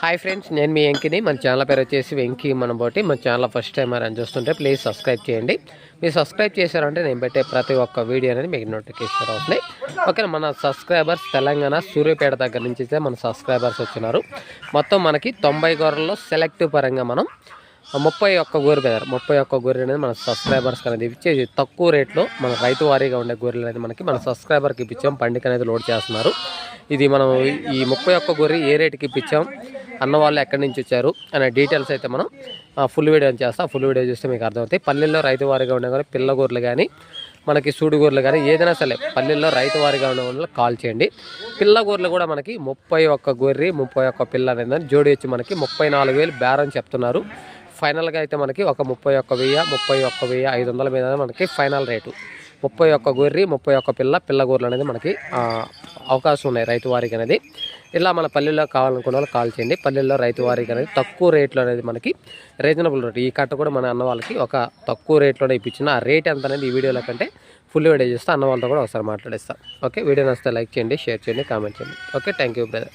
Hi friends నేను మీ వెంకిని. మన channel పేరు వచ్చేసి వెంకీ మన బోటి మన ఛానల్ ఫస్ట్ టైం అని చూస్తుంటే ప్లీజ్ సబ్స్క్రైబ్ చేయండి. మీరు సబ్స్క్రైబ్ చేశారంటే నేను పెట్టే ప్రతి ఒక్క వీడియో అనేది మీకు నోటిఫికేషన్ అవుతున్నాయి ఓకే మన సబ్స్క్రైబర్స్ తెలంగాణ సూర్యపేట దగ్గర నుంచి అయితే మన సబ్స్క్రైబర్స్ వచ్చినారు. మొత్తం మనకి తొంభై గొర్రెల్లో సెలెక్టివ్ పరంగా మనం ముప్పై ఒక్క గొర్రె బెదర్ ముప్పై ఒక్క గొర్రె అనేది మన సబ్స్క్రైబర్స్ అనేది ఇచ్చేది తక్కువ రేట్లో మన రైతు వారీగా ఉండే గొర్రెలు అనేది మనకి మన సబ్స్క్రైబర్కి ఇప్పించాం. పండుగ అనేది లోడ్ చేస్తున్నారు. ఇది మనం ఈ ముప్పై ఒక్క గొర్రె ఏ రేటుకి ఇప్పించాం? అన్న వాళ్ళు ఎక్కడి నుంచి వచ్చారు అనే డీటెయిల్స్ అయితే మనం ఫుల్ వీడియో చేస్తాం. ఫుల్ వీడియో చూస్తే మీకు అర్థమవుతాయి. పల్లెల్లో రైతు వారిగా ఉండే కానీ పిల్ల కానీ మనకి సూడుగూరలు కానీ ఏదైనా సరే పల్లెల్లో రైతు వారిగా ఉండే వాళ్ళు కాల్ చేయండి. పిల్లగూరలు కూడా మనకి ముప్పై ఒక్క గొర్రె ముప్పై ఒక్క పిల్ల అనేది జోడి వచ్చి మనకి ముప్పై నాలుగు వేలు బేరం చెప్తున్నారు. ఫైనల్గా అయితే మనకి ఒక ముప్పై ఒక్క వెయ్యి ముప్పై ఒక్క వెయ్యి ఐదు వందల మీద మనకి ఫైనల్ రేటు ముప్పై ఒక్క గొర్రె ముప్పై ఒక్క పిల్ల పిల్లగూరలు అనేది మనకి అవకాశం ఉన్నాయి రైతు వారికి అనేది. ఇలా మన పల్లెల్లో కావాలనుకున్న వాళ్ళు కాల్ చేయండి. పల్లెల్లో రైతు వారికి అనేది తక్కువ రేట్లో అనేది మనకి రీజనబుల్ రేట్. ఈ కట్ట కూడా మన అన్న వాళ్ళకి ఒక తక్కువ రేట్లోనే ఇప్పించిన. ఆ రేట్ ఎంత అనేది ఈ వీడియోలో కంటే ఫుల్ వీడియో చేస్తే. అన్న వాళ్ళతో కూడా ఒకసారి మాట్లాడిస్తాను ఓకే? వీడియో నచ్చితే లైక్ చేయండి షేర్ చేయండి కామెంట్ చేయండి. ఓకే? Thank you brother.